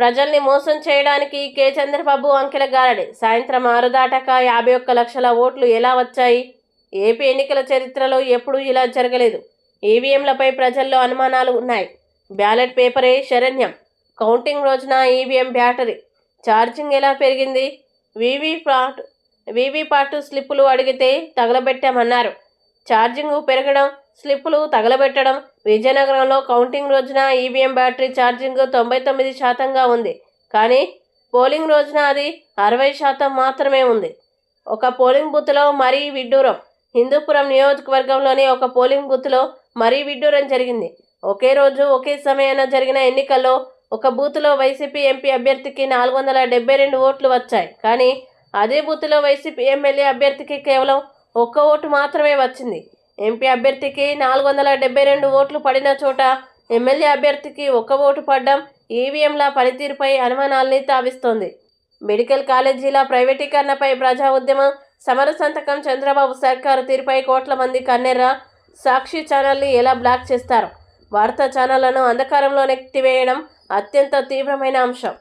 ప్రజల్ని మోసం చేయడానికి కె. చంద్రబాబు అంకెల గారడి. సాయంత్రం ఆరు దాటాక యాభై ఒక్క లక్షల ఓట్లు ఎలా వచ్చాయి? ఏపీ ఎన్నికల చరిత్రలో ఎప్పుడూ ఇలా జరగలేదు. ఈవీఎంలపై ప్రజల్లో అనుమానాలు ఉన్నాయి. బ్యాలెట్ పేపరే శరణ్యం. కౌంటింగ్ రోజున ఈవీఎం బ్యాటరీ. ఛార్జింగ్ ఎలా పెరిగింది? వీవీపాట్ వీవీపాటు స్లిప్పులు అడిగితే తగలబెట్టామన్నారు. ఛార్జింగ్ పెరగడం స్లిప్పులు తగలబెట్టడం. విజయనగరంలో కౌంటింగ్ రోజున ఈవీఎం బ్యాటరీ ఛార్జింగ్ తొంభై తొమ్మిది శాతంగా ఉంది. కానీ పోలింగ్ రోజున అది అరవై శాతం మాత్రమే ఉంది. ఒక పోలింగ్ బూత్లో మరీ విడ్డూరం. హిందూపురం నియోజకవర్గంలోని ఒక పోలింగ్ బూత్లో మరీ విడ్డూరం జరిగింది. ఒకే రోజు ఒకే సమయాన జరిగిన ఎన్నికల్లో ఒక బూత్లో వైసీపీ ఎంపీ అభ్యర్థికి నాలుగు వందల డెబ్బై రెండు ఓట్లు వచ్చాయి. కానీ అదే బూత్లో వైసీపీ ఎమ్మెల్యే అభ్యర్థికి కేవలం ఒక్క ఓటు మాత్రమే వచ్చింది. ఎంపీ అభ్యర్థికి నాలుగు వందల డెబ్బై రెండు ఓట్లు పడిన చోట ఎమ్మెల్యే అభ్యర్థికి ఒక్క ఓటు పడ్డం ఈవీఎంల పనితీరుపై అనుమానాల్ని తావిస్తోంది. మెడికల్ కాలేజీల ప్రైవేటీకరణపై ప్రజా ఉద్యమం సమర సంతకం చంద్రబాబు సర్కారు తీరుపై కోట్ల మంది కన్నెర్ర సాక్షి ఛానల్ని ఎలా బ్లాక్ చేస్తారు? వార్తా ఛానళ్ళను అంధకారంలో నెట్టివేయడం అత్యంత తీవ్రమైన అంశం.